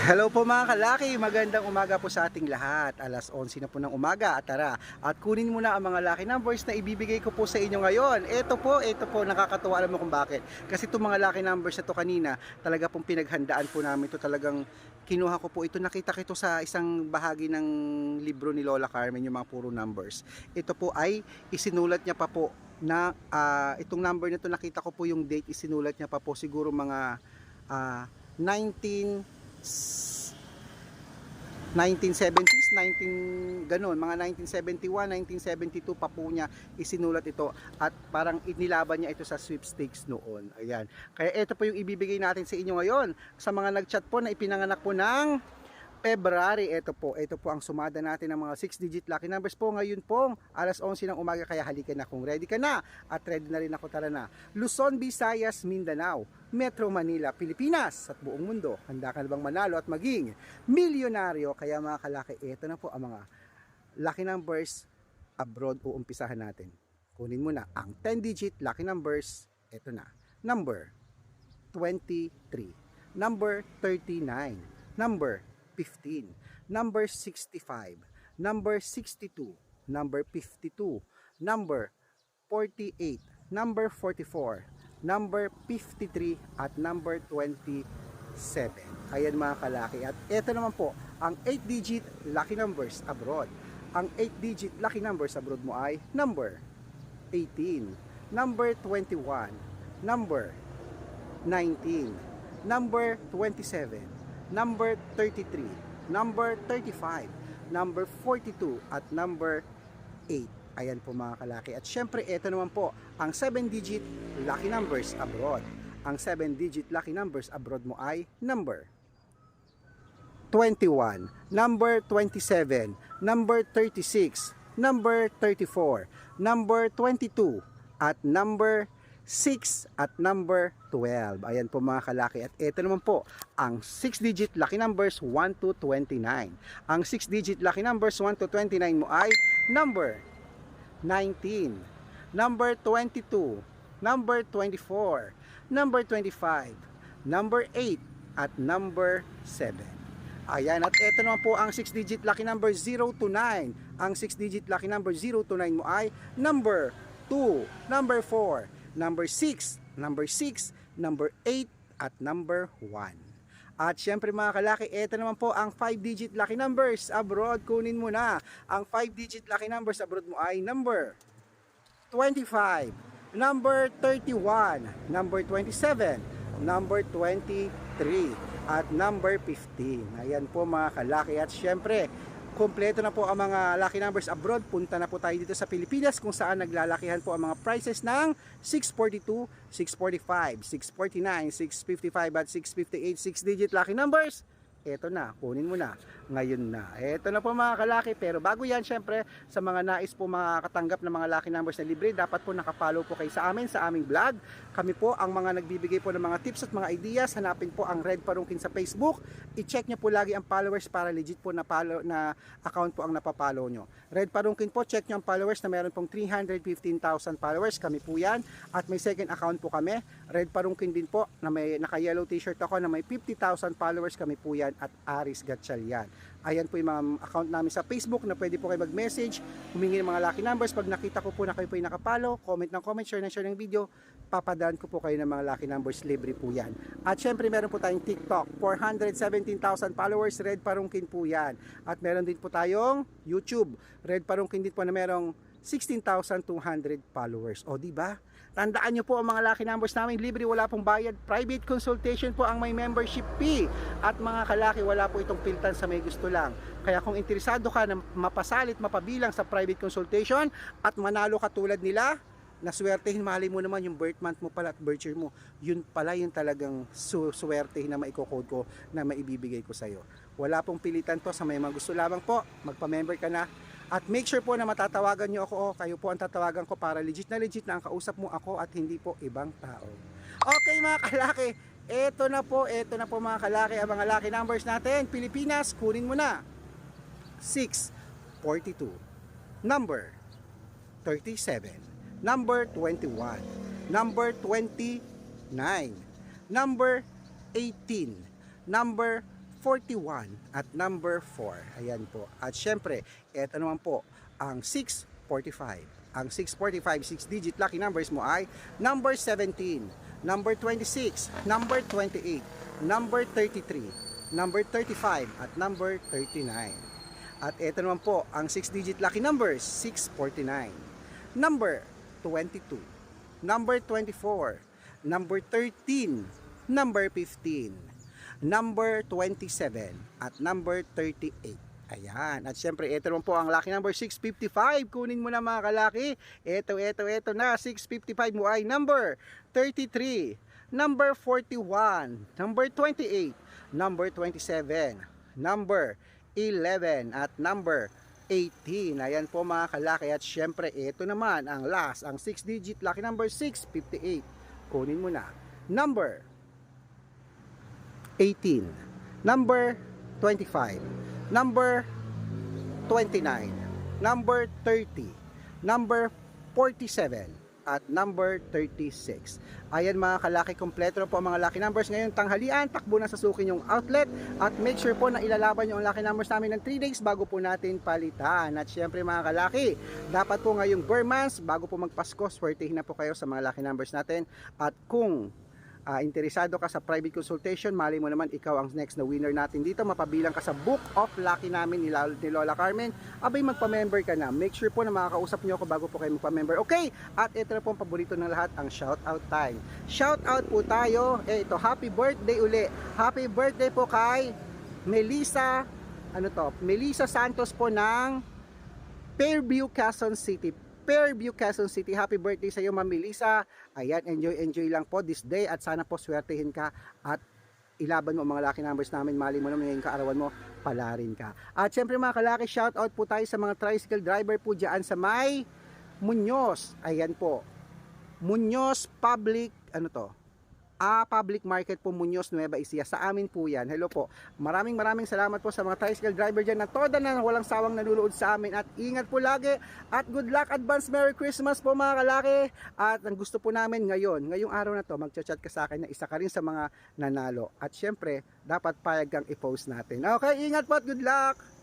Hello po mga kalaki, magandang umaga po sa ating lahat. Alas 11 na po ng umaga at tara. At kunin muna ang mga lucky numbers na ibibigay ko po sa inyo ngayon. Ito po, ito po, nakakatuwa alam mo kung bakit. Kasi itong mga lucky numbers na to kanina, talaga pong pinaghandaan po namin. Ito talagang kinuha ko po. Ito nakita ko ito sa isang bahagi ng libro ni Lola Carmen, yung mga puro numbers. Ito po ay isinulat niya pa po na ah, itong number na to nakita ko po yung date isinulat niya pa po siguro mga ah, 19 1970s, 19 ganun, mga 1971, 1972 pa po niya isinulat ito at parang inilaban niya ito sa sweepstakes noon. Ayan. Kaya ito po yung ibibigay natin sa inyo ngayon. Sa mga nagchat po na ipinanganak po ng February, ito po, ito po ang sumada natin ng mga 6-digit lucky numbers po ngayon po, alas 11 ng umaga, kaya halika na kung ready ka na, at ready na rin ako tara na. Luzon, Visayas, Mindanao, Metro Manila, Pilipinas, at buong mundo, handa ka na bang manalo at maging milyonaryo? Kaya mga kalaki, ito na po ang mga lucky numbers abroad uumpisahan natin. Kunin mo na ang 10-digit lucky numbers, ito na. Number 23, number 39, number 15, number 65, number 62, number 52, number 48, number 44, number 53 at number 27. Ayan mga kalaki. At ito naman po, ang 8-digit lucky numbers abroad. Ang 8-digit lucky numbers abroad mo ay number 18, number 21, number 19, number 27, number 33, number 35, number 42 at number 8. Ayan po mga kalaki. At syempre ito naman po ang 7-digit lucky numbers abroad. Ang 7-digit lucky numbers abroad mo ay number 21, number 27, number 36, number 34, number 22, at number 6 at number 12. Ayan po mga kalaki. At ito naman po, ang 6-digit lucky numbers 1 to 29. Ang 6-digit lucky numbers 1 to 29 mo ay number 19, number 22, number 24, number 25, number 8, at number 7. Ayan, at ito naman po ang 6-digit lucky number 0 to 9. Ang 6-digit lucky number 0 to 9 mo ay number 2, number 4, number 6, number 6, number 8, at number 1. At syempre mga kalaki, ito naman po ang 5-digit lucky numbers abroad. Kunin mo na. Ang 5-digit lucky numbers abroad mo ay number 25, number 31, number 27, number 23, at number 15. Ayan po mga kalaki. At syempre, Kompleto na po ang mga lucky numbers abroad. Punta na po tayo dito sa Pilipinas kung saan naglalakihan po ang mga prices ng 642, 645, 649, 655 at 658 6 digit lucky numbers eto na, kunin mo na, ngayon na. Eto na po mga kalaki, pero bago yan, syempre, sa mga nais po makakatanggap ng mga lucky numbers na libre, dapat po nakapollow po kayo sa amin, sa aming vlog. Kami po ang mga nagbibigay po ng mga tips at mga ideas, hanapin po ang Red Parungkin sa Facebook, i-check nyo po lagi ang followers para legit po na, follow, na account po ang napapollow nyo. Red Parungkin po, check nyo ang followers na meron pong 315,000 followers, kami po yan, at may second account po kami, Red Parungkin din po, na may naka-yellow t-shirt ako na may 50,000 followers, kami po yan yan at Aris Gatchalian. Ayan po yung mga account namin sa Facebook na pwede po kayo mag-message, humingi ng mga lucky numbers. Pag nakita ko po na kayo po yung nakapalo, comment ng comment, share ng share ng video, papadaan ko po kayo ng mga lucky numbers, libre po yan. At syempre meron po tayong TikTok, 417,000 followers, Red Parungkin po yan. At meron din po tayong YouTube, Red Parungkin din po na merong 16,200 followers. O di ba? Tandaan nyo po ang mga lucky numbers namin, libre, wala pong bayad. Private consultation po ang may membership fee. At mga kalaki, wala po itong piltan sa may gusto lang. Kaya kung interesado ka na mapasalit, mapabilang sa private consultation at manalo katulad nila, naswertehin, mahalin mo naman yung birth month mo pala at birth year mo. Yun pala yung talagang swertehin na maikokode ko na maibibigay ko sa'yo. Wala pong pilitan to sa may mga gusto lamang po. Magpa-member ka na at make sure po na matatawagan nyo ako, oh, kayo po ang tatawagan ko para legit na legit na ang kausap mo ako at hindi po ibang tao. Okay mga kalaki, eto na po, eto na po mga kalaki, ang mga lucky numbers natin. Pilipinas, kunin mo na. 642. Number 37. Number 21. Number 29. Number 18. Number 41 at number 4. Ayan po. At syempre, eto naman po ang 645. Ang 645, 6 digit lucky numbers mo ay number 17, number 26, number 28, number 33, number 35 at number 39. At ito naman po ang 6 digit lucky numbers 649, number 22, number 24, number 13, number 15, number 27 at number 38. Ayan. At syempre, ito naman po ang lucky number 655. Kunin mo na mga kalaki. Ito, ito, ito na. 655 mo ay number 33, number 41, number 28, number 27, number 11 at number 18. Ayan po mga kalaki. At syempre, ito naman ang last, ang 6 digit lucky number 658. Kunin mo na. Number 18, number 25, number 29, number 30, number 47, at number 36. Ayan mga kalaki, kompleto po ang mga lucky numbers ngayon tanghalian. Takbo na sa suki yung outlet at make sure po na ilalaban yung lucky numbers namin ng 3 days bago po natin palitan. At syempre mga kalaki, dapat po ngayong Burmans, bago po magpasko, swertihin na po kayo sa mga lucky numbers natin. At kung ah, interesado ka sa private consultation, mali mo naman ikaw ang next na winner natin dito. Mapabilang ka sa book of lucky namin ni, Lalo- ni Lola Carmen. Abay, magpa-member ka na. Make sure po na makakausap nyo ako bago po kayo magpa-member. Okay? At ito na po ang paborito ng lahat, ang shout out time. Shout out po tayo. Eh, ito, happy birthday uli. Happy birthday po kay Melissa, ano to, Melissa Santos po ng Fairview, Quezon City. Fairview, Quezon City. Happy birthday sa iyo, Ma'am Melissa. Ayan, enjoy, enjoy lang po this day at sana po swertehin ka at ilaban mo mga lucky numbers namin. Mali mo naman ngayong kaarawan mo, palarin ka. At syempre mga kalaki, shout out po tayo sa mga tricycle driver po dyan sa may Muñoz. Ayan po. Muñoz Public, ano to? Ah, Public Market po Muñoz, Nueva Ecija. Sa amin po yan. Hello po. Maraming maraming salamat po sa mga tricycle driver dyan na toda na walang sawang nanunood sa amin. At ingat po lagi. At good luck, advance Merry Christmas po mga kalaki. At ang gusto po namin ngayon, ngayong araw na to, magchat-chat ka sa akin na isa ka rin sa mga nanalo. At syempre, dapat payag kang i-post natin. Okay, ingat po at good luck!